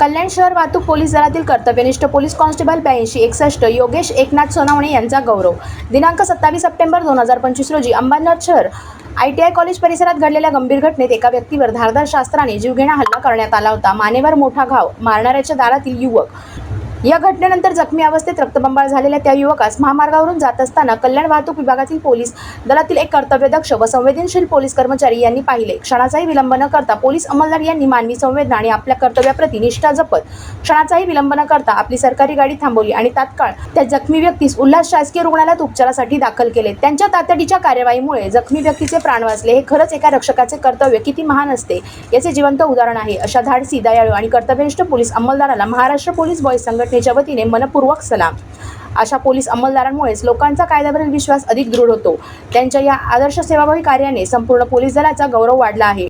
कल्याण शहर वाहतूक पोलीस दलातील कर्तव्यनिष्ठ पोलीस कॉन्स्टेबल ब्याऐंशी एकसष्ट योगेश एकनाथ सोनावणे यांचा गौरव. दिनांक सत्तावीस सप्टेंबर दोन हजार पंचवीस रोजी अंबरनाथ शहर आय टी आय कॉलेज परिसरात घडलेल्या गंभीर घटनेत एका व्यक्तीवर धारदार शास्त्राने जीवघेणा हल्ला करण्यात आला होता. मानेवर मोठा घाव मारणाऱ्याच्या दारातील युवक या घटनेनंतर जखमी अवस्थेत रक्तबंबाळ झालेल्या त्या युवकास महामार्गावरून जात असताना कल्याण वाहतूक विभागातील पोलीस दलातील एक कर्तव्यदक्ष व संवेदनशील पोलीस कर्मचारी यांनी पाहिले. क्षणाचाही विलंब न करता पोलीस अंमलदार यांनी मानवी संवेदना आणि आपल्या कर्तव्याप्रती निष्ठा जपत क्षणाचाही विलंब न करता आपली सरकारी गाडी थांबवली आणि तात्काळ त्या जखमी व्यक्तीस उल्हास शासकीय रुग्णालयात उपचारासाठी दाखल केले. त्यांच्या तातडीच्या कार्यवाहीमुळे जखमी व्यक्तीचे प्राण वाचले. हे खरंच एका रक्षकाचे कर्तव्य किती महान असते याचे जिवंत उदाहरण आहे. अशा धाडसी दयाळू आणि कर्तव्यनिष्ठ पोलीस अंमलदाराला महाराष्ट्र पोलीस बॉयज संघटनेच्या वतीने मनपूर्वक सलाम. अशा पोलीस अंमलदारांमुळेच लोकांचा कायद्यावरील विश्वास अधिक दृढ होतो. त्यांच्या या आदर्श सेवाभावी कार्याने संपूर्ण पोलीस दलाचा गौरव वाढला आहे.